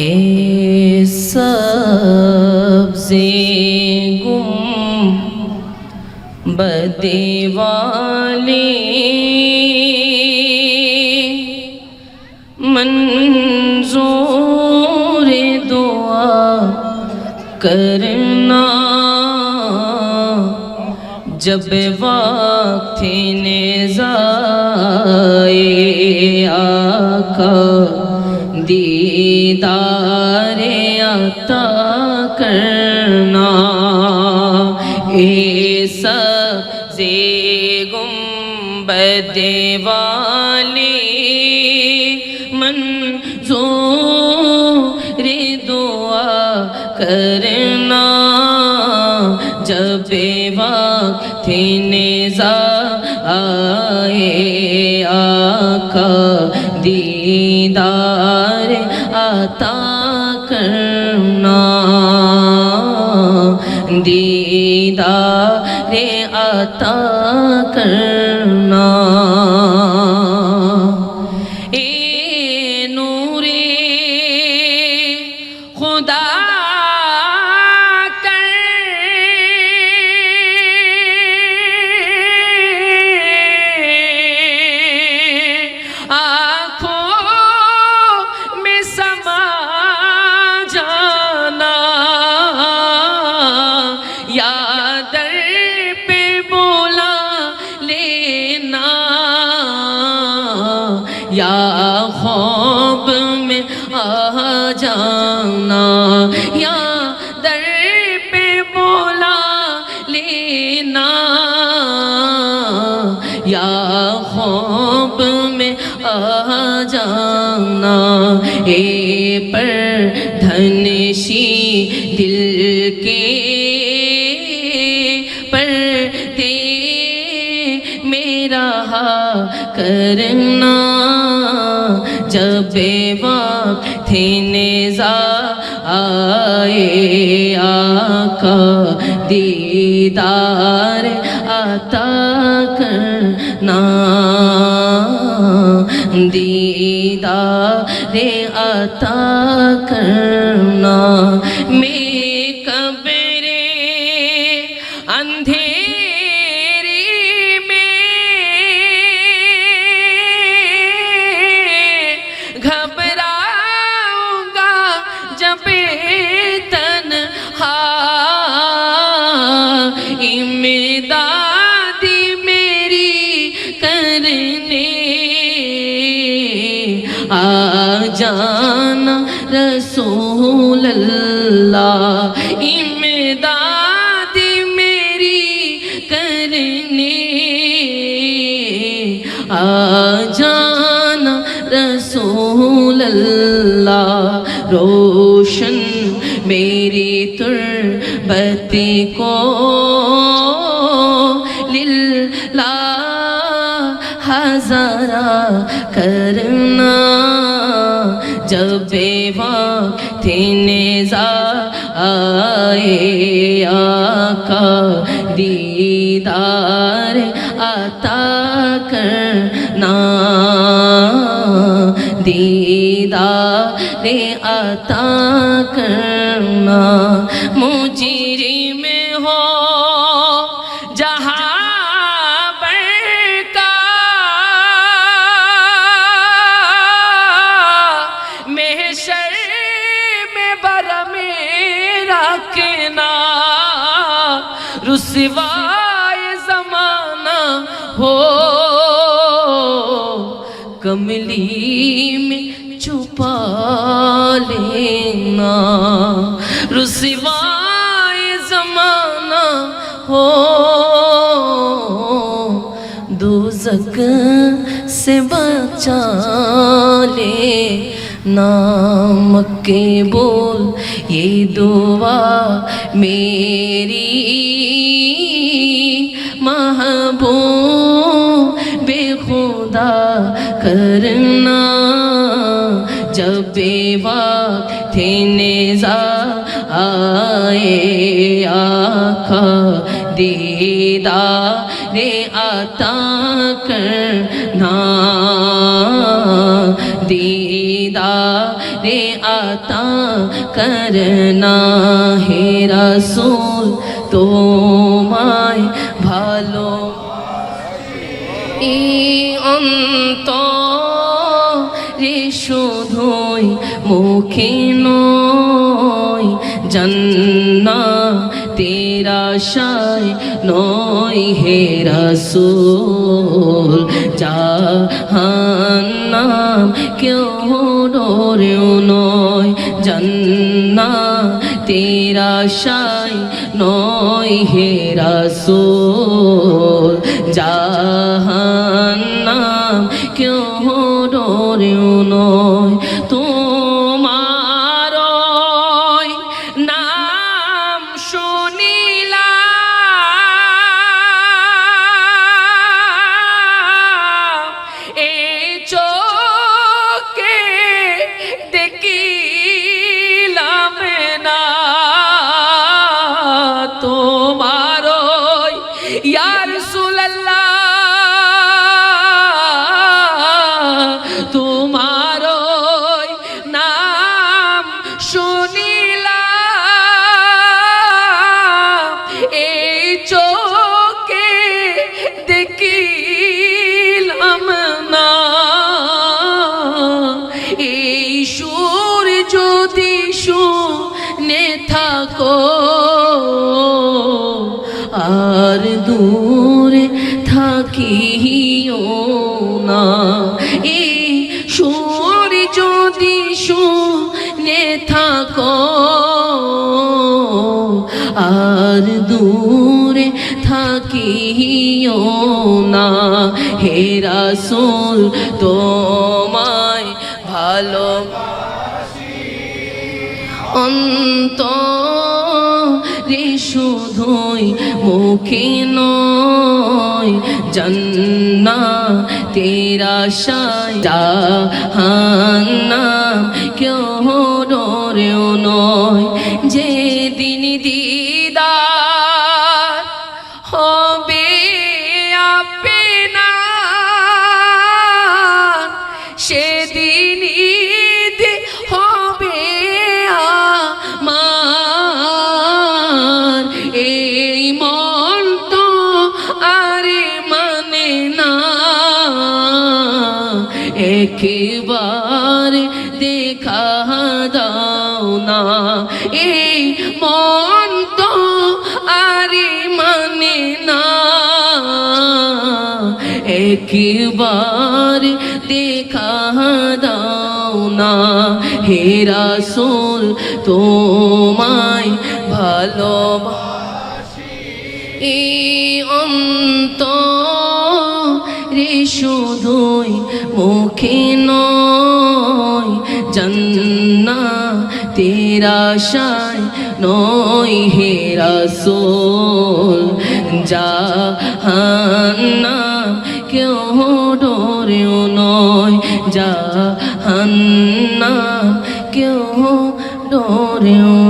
اے سبز گم بدی والی منظور دعا کرنا۔ جب وقت نزائے آقا دیدار عطا کرنا۔ اے سبزے گمبد والی، منظور دعا کرنا۔ جب وقت نزا آئے آقا دیدار دیدار عطا کرنا یا خواب میں آ جانا، یا در پہ بولا لینا، یا خواب میں آ جانا، اے پر دھنشی دل کے करना जब वक्त निजा आए आका दीदार आता करना दीदार आता करना मैं امدادی میری کرنے۔ آ جانا رسول اللہ امداد میری کرنے۔ آ جانا رسول اللہ، روشن میری تربتی کو۔ करना जब کرنا جب بے وقت نیزا آئے آقا دیدار عطا रे आता करना کرنا مجرم रुसवाए जमाना हो कमली में छुपा लेना रुसवाए जमाना हो दोजक से बचा ले नाम के बोल ये दुआ मेरी महबो बेखुदा करना जब बेवा थे नेजा आए आखा दीदा रे आता करना दीदा रे आता करना हे रसूल তোমায় ভালো এই অন্ত রে শুধুই মুখে নয় জন্না তেরা শায় নয় হে রসুল, জাহান্নাম কেউ নয় জন্না তেরা শায় নয় হে রসুল জাহান্নাম কেউ ডরেও নয়। তোমার থাকো। আর দূরে থাকিও না। এই সুর যদি শুনে থাকো, আর দূরে থাকিও না। হে রাসূল, তোমায় ভালো অন্ত রে শুধুই মুখে নয় জন্না তেরা শায় জাহান্নাম কেউ ডরেও নয়। যে দিন দিদার একবার দেখা দাও না। এই মন তো আরে মানে না। একবার দেখা দাও না। হে রাসূল, তোমায় ভালোবাসি। এই অন্ত রে শুধুই মুখে নয় জন্না তেরা শায় নয় হে রাসূল। জাহান্নাম কেউ ডরেও নয় জাহান্নাম কেউ ডরেও